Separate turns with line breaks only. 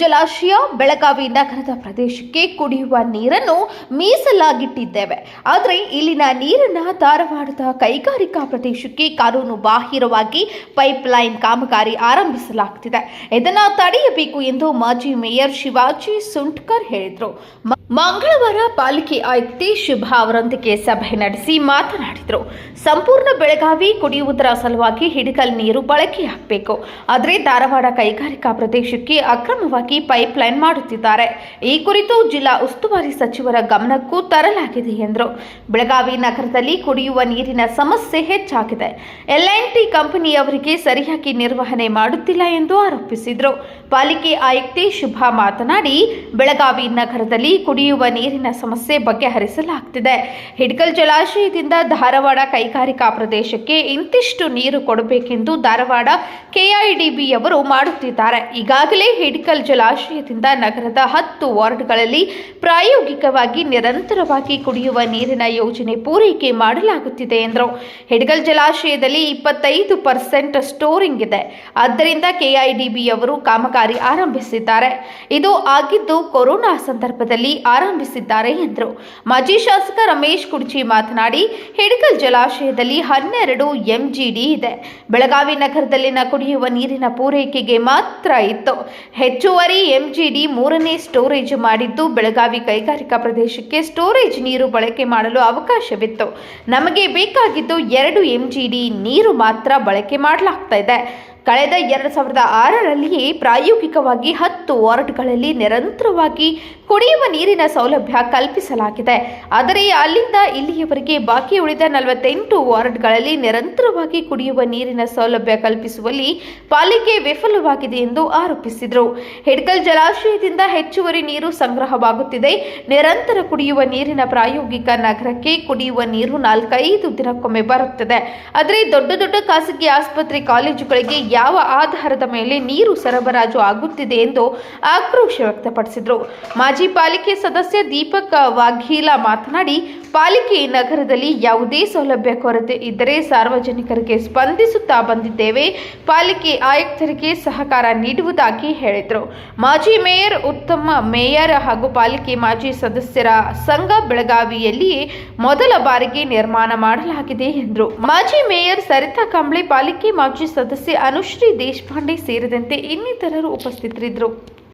ಜಲಾಶಯ ಬೆಳಗಾವಿ ನಗರದ ಪ್ರದೇಶಕ್ಕೆ ಕುಡಿಯುವ ನೀರನ್ನು ಮೀಸಲಾಗಿಟ್ಟಿದ್ದೇವೆ. ಆದರೆ ಇಲ್ಲಿನ ನೀರನ್ನ ಧಾರವಾಡದ ಕೈಗಾರಿಕಾ ಪ್ರದೇಶಕ್ಕೆ ಕಾನೂನು ಬಾಹಿರವಾಗಿ ಪೈಪ್ಲೈನ್ ಕಾಮಗಾರಿ ಆರಂಭಿಸಲಾಗುತ್ತಿದೆ ಇದನ್ನ ತಡೆಯಬೇಕು ಎಂದು ಮಾಜಿ ಮೇಯರ್ ಶಿವಾಜಿ ಸುಂಟ್ಕರ್ ಹೇಳಿದರು. ಮಂಗಳವಾರ ಪಾಲಿಕೆ ಆಯುಕ್ತೆ ಶುಭಾ ಅವರೊಂದಿಗೆ ಸಭೆ ನಡೆಸಿ ಮಾತನಾಡಿದರು. ಸಂಪೂರ್ಣ ಬೆಳಗಾವಿ ಕುಡಿಯುವುದರ ಸಲುವಾಗಿ ಹಿಡಿಕಲ್ ನೀರು ಬಳಕೆಯಾಗಬೇಕು. ಆದರೆ ಧಾರವಾಡ ಕೈಗಾರಿಕಾ ಪ್ರದೇಶಕ್ಕೆ ಅಕ್ರಮವಾಗಿ ಪೈಪ್ಲೈನ್ ಮಾಡುತ್ತಿದ್ದಾರೆ. ಈ ಕುರಿತು ಜಿಲ್ಲಾ ಉಸ್ತುವಾರಿ ಸಚಿವರ ಗಮನಕ್ಕೂ ತರಲಾಗಿದೆ ಎಂದರು. ಬೆಳಗಾವಿ ನಗರದಲ್ಲಿ ಕುಡಿಯುವ ನೀರಿನ ಸಮಸ್ಯೆ ಹೆಚ್ಚಾಗಿದೆ. ಟಿ ಕಂಪನಿಯವರಿಗೆ ಸರಿಯಾಗಿ ನಿರ್ವಹಣೆ ಮಾಡುತ್ತಿಲ್ಲ ಎಂದು ಆರೋಪಿಸಿದರು. ಪಾಲಿಕೆ ಆಯುಕ್ತೆ ಶುಭಾ ಮಾತನಾಡಿ, ಬೆಳಗಾವಿ ನಗರದಲ್ಲಿ ಕುಡಿಯುವ ನೀರಿನ ಸಮಸ್ಯೆ ಬಗೆಹರಿಸಲಾಗುತ್ತಿದೆ ಹಿಡ್ಕಲ್ ಜಲಾಶಯದಿಂದ ಧಾರವಾಡ ಕೈಗಾರಿಕಾ ಪ್ರದೇಶಕ್ಕೆ ಇಂತಿಷ್ಟು ನೀರು ಕೊಡಬೇಕೆಂದು ಧಾರವಾಡ ಕೆಐಡಿಬಿಯವರು ಮಾಡುತ್ತಿದ್ದಾರೆ. ಈಗಾಗಲೇ ಹಿಡ್ಕಲ್ ಜಲಾಶಯದಿಂದ ನಗರದ ಹತ್ತು ವಾರ್ಡ್ಗಳಲ್ಲಿ ಪ್ರಾಯೋಗಿಕವಾಗಿ ನಿರಂತರವಾಗಿ ಕುಡಿಯುವ ನೀರಿನ ಯೋಜನೆ ಪೂರೈಕೆ ಮಾಡಲಾಗುತ್ತಿದೆ ಎಂದರು. ಹೆಡ್ಗಲ್ ಜಲಾಶಯದಲ್ಲಿ ಇಪ್ಪತ್ತೈದು ಪರ್ಸೆಂಟ್ ಸ್ಟೋರಿಂಗ್ ಇದೆ. ಆದ್ದರಿಂದ ಕೆಐಡಿಬಿಯವರು ಕಾಮಗಾರಿ ಆರಂಭಿಸಿದ್ದಾರೆ. ಇದು ಆಗಿದ್ದು ಕೊರೋನಾ ಸಂದರ್ಭದಲ್ಲಿ ಆರಂಭಿಸಿದ್ದಾರೆ ಎಂದರು. ಮಾಜಿ ಶಾಸಕ ರಮೇಶ್ ಕುರ್ಜಿ ಮಾತನಾಡಿ ಹಿಡಕಲ್ ಜಲಾಶಯದಲ್ಲಿ ಹನ್ನೆರಡು ಎಂಜಿಡಿ ಇದೆ. ಬೆಳಗಾವಿ ನಗರದಲ್ಲಿನ ಕುಡಿಯುವ ನೀರಿನ ಪೂರೈಕೆಗೆ ಮಾತ್ರ ಇತ್ತು. ಹೆಚ್ಚುವರಿ ಎಂಜಿಡಿ ಮೂರನೇ ಸ್ಟೋರೇಜ್ ಮಾಡಿದ್ದು ಬೆಳಗಾವಿ ಕೈಗಾರಿಕಾ ಪ್ರದೇಶಕ್ಕೆ ಸ್ಟೋರೇಜ್ ನೀರು ಬಳಕೆ ಮಾಡಲು ಅವಕಾಶವಿತ್ತು. ನಮಗೆ ಬೇಕಾಗಿದ್ದು ಎರಡು ಎಂಜಿಡಿ ನೀರು ಮಾತ್ರ ಬಳಕೆ ಮಾಡಲಾಗ್ತಾ ಇದೆ. ಕಳೆದ ಎರಡು ಸಾವಿರದ ಆರರಲ್ಲಿ ಪ್ರಾಯೋಗಿಕವಾಗಿ ಹತ್ತು ವಾರ್ಡ್ಗಳಲ್ಲಿ ನಿರಂತರವಾಗಿ ಕುಡಿಯುವ ನೀರಿನ ಸೌಲಭ್ಯ ಕಲ್ಪಿಸಲಾಗಿದೆ. ಆದರೆ ಅಲ್ಲಿಂದ ಇಲ್ಲಿಯವರೆಗೆ ಬಾಕಿ ಉಳಿದ ನಲವತ್ತೆಂಟು ವಾರ್ಡ್ಗಳಲ್ಲಿ ನಿರಂತರವಾಗಿ ಕುಡಿಯುವ ನೀರಿನ ಸೌಲಭ್ಯ ಕಲ್ಪಿಸುವಲ್ಲಿ ಪಾಲಿಕೆ ವಿಫಲವಾಗಿದೆ ಎಂದು ಆರೋಪಿಸಿದರು. ಹಿಡ್ಕಲ್ ಜಲಾಶಯದಿಂದ ಹೆಚ್ಚುವರಿ ನೀರು ಸಂಗ್ರಹವಾಗುತ್ತಿದೆ. ನಿರಂತರ ಕುಡಿಯುವ ನೀರಿನ ಪ್ರಾಯೋಗಿಕ ನಗರಕ್ಕೆ ಕುಡಿಯುವ ನೀರು ನಾಲ್ಕೈದು ದಿನಕ್ಕೊಮ್ಮೆ ಬರುತ್ತದೆ. ಆದರೆ ದೊಡ್ಡ ದೊಡ್ಡ ಖಾಸಗಿ ಆಸ್ಪತ್ರೆ ಕಾಲೇಜುಗಳಿಗೆ ಯಾವ ಆಧಾರದ ಮೇಲೆ ನೀರು ಸರಬರಾಜು ಆಗುತ್ತಿದೆ ಎಂದು ಆಕ್ರೋಶ ವ್ಯಕ್ತಪಡಿಸಿದರು. ಮಾಜಿ ಪಾಲಿಕೆ ಸದಸ್ಯ ದೀಪಕ್ ವಾಘೀಲ ಮಾತನಾಡಿ, ಪಾಲಿಕೆ ನಗರದಲ್ಲಿ ಯಾವುದೇ ಸೌಲಭ್ಯ ಕೊರತೆ ಇದ್ದರೆ ಸಾರ್ವಜನಿಕರಿಗೆ ಸ್ಪಂದಿಸುತ್ತಾ ಬಂದಿದ್ದೇವೆ, ಪಾಲಿಕೆ ಆಯುಕ್ತರಿಗೆ ಸಹಕಾರ ನೀಡುವುದಾಗಿ ಹೇಳಿದರು. ಮಾಜಿ ಮೇಯರ್, ಉತ್ತಮ ಮೇಯರ್ ಹಾಗೂ ಪಾಲಿಕೆ ಮಾಜಿ ಸದಸ್ಯರ ಸಂಘ ಬೆಳಗಾವಿಯಲ್ಲಿಯೇ ಮೊದಲ ಬಾರಿಗೆ ನಿರ್ಮಾಣ ಮಾಡಲಾಗಿದೆ ಎಂದರು. ಮಾಜಿ ಮೇಯರ್ ಸರಿತಾ ಕಂಬ್ಳೆ, ಪಾಲಿಕೆ ಮಾಜಿ ಸದಸ್ಯೆ ಅನುಶ್ರೀ ದೇಶಪಾಂಡೆ ಸೇರಿದಂತೆ ಇನ್ನಿತರರು ಉಪಸ್ಥಿತರಿದ್ದರು.